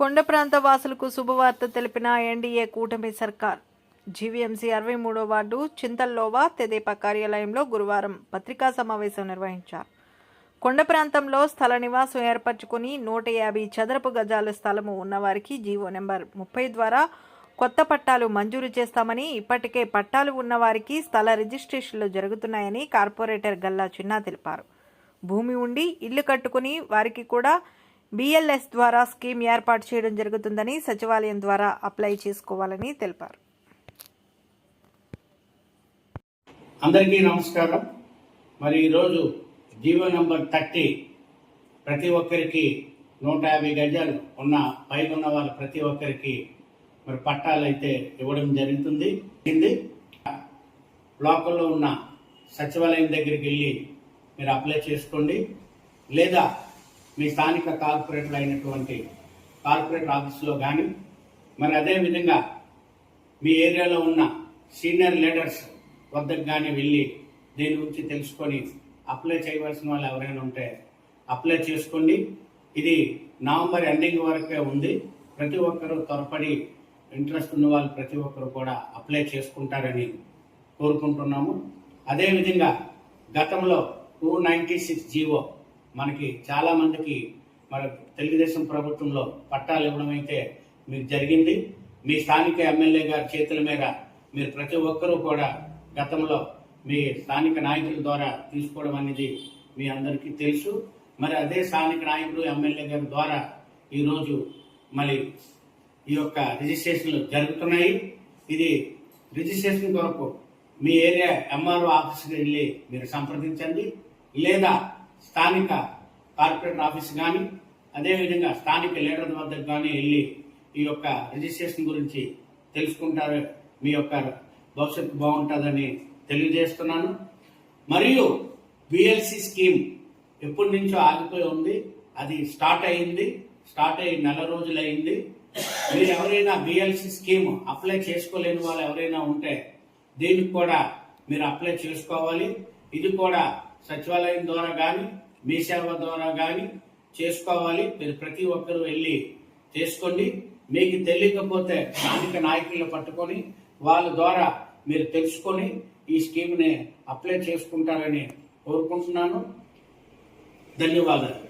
కొండ ప్రాంత వాసులకు శుభవార్త తెలిపిన ఎన్డీఏ కూటమి సర్కార్. జీవీఎంసీ అరవై మూడో వార్డు చింతల్లోవా తెదేపా కార్యాలయంలో గురువారం పత్రికా సమావేశం నిర్వహించారు. కొండ ప్రాంతంలో స్థల నివాసం ఏర్పరచుకుని నూట యాభై చదరపు గజాల స్థలము ఉన్నవారికి జీవో నెంబర్ ముప్పై ద్వారా కొత్త పట్టాలు మంజూరు చేస్తామని ఇప్పటికే పట్టాలు ఉన్నవారికి స్థల రిజిస్ట్రేషన్లు జరుగుతున్నాయని కార్పొరేటర్ గల్లా చిన్నా తెలిపారు. భూమి ఉండి ఇల్లు కట్టుకుని వారికి కూడా బిఎల్ఎస్ ద్వారా స్కీమ్ ఏర్పాటు చేయడం జరుగుతుందని సచివాలయం ద్వారా అప్లై చేసుకోవాలని తెలిపారు. అందరికీ నమస్కారం. మరి ఈరోజు జీవో నంబర్ థర్టీ ప్రతి ఒక్కరికి నూట యాభై గజాలు ఉన్న పైన ఉన్న వాళ్ళ ప్రతి ఒక్కరికి మరి పట్టాలు అయితే ఇవ్వడం జరుగుతుంది. బ్లాకుల్లో ఉన్న సచివాలయం దగ్గరికి వెళ్ళి మీరు అప్లై చేసుకోండి. లేదా మీ స్థానిక కార్పొరేటర్ అయినటువంటి కార్పొరేటర్ ఆఫీస్లో కానీ మరి అదే విధంగా మీ ఏరియాలో ఉన్న సీనియర్ లీడర్స్ వద్దకు కానీ వెళ్ళి దీని గురించి తెలుసుకొని అప్లై చేయవలసిన వాళ్ళు ఎవరైనా ఉంటే అప్లై చేసుకోండి. ఇది నవంబర్ ఎండింగ్ వరకే ఉంది. ప్రతి ఒక్కరూ త్వరపడి ఇంట్రెస్ట్ ఉన్న వాళ్ళు ప్రతి ఒక్కరు కూడా అప్లై చేసుకుంటారని కోరుకుంటున్నాము. అదేవిధంగా గతంలో టూ నైంటీ సిక్స్ జీవో మనకి చాలామందికి మన తెలుగుదేశం ప్రభుత్వంలో పట్టాలు ఇవ్వడం అయితే మీకు జరిగింది. మీ స్థానిక ఎమ్మెల్యే గారి చేతుల మీద మీరు ప్రతి ఒక్కరూ కూడా గతంలో మీ స్థానిక నాయకుల ద్వారా తీసుకోవడం అనేది మీ అందరికీ తెలుసు. మరి అదే స్థానిక నాయకుడు ఎమ్మెల్యే గారి ద్వారా ఈరోజు మరి ఈ యొక్క రిజిస్ట్రేషన్లు జరుగుతున్నాయి. ఇది రిజిస్ట్రేషన్ కొరకు మీ ఏరియా ఎంఆర్ఓ ఆఫీస్కి వెళ్ళి మీరు సంప్రదించండి. లేదా స్థానిక కార్పొరేటర్ ఆఫీస్ కానీ అదేవిధంగా స్థానిక లీడర్ వద్దకు కానీ వెళ్ళి ఈ యొక్క రిజిస్ట్రేషన్ గురించి తెలుసుకుంటారు. మీ యొక్క భవిష్యత్తు బాగుంటుందని తెలియజేస్తున్నాను. మరియు బిఎల్సి స్కీమ్ ఎప్పటి నుంచో ఆగిపోయి ఉంది. అది స్టార్ట్ అయింది. స్టార్ట్ అయ్యి నెల రోజులు అయింది మీరు ఎవరైనా బిఎల్సి స్కీమ్ అప్లై చేసుకోలేని వాళ్ళు ఎవరైనా ఉంటే దీనికి కూడా మీరు అప్లై చేసుకోవాలి. ఇది కూడా సచివాలయం ద్వారా కానీ మీ సేవ ద్వారా కానీ చేసుకోవాలి. మీరు ప్రతి ఒక్కరూ వెళ్ళి చేసుకోండి. మీకు తెలియకపోతే స్థానిక నాయకులను పట్టుకొని వాళ్ళ ద్వారా మీరు తెలుసుకొని ఈ స్కీమ్ని అప్లై చేసుకుంటారని కోరుకుంటున్నాను. ధన్యవాదాలు.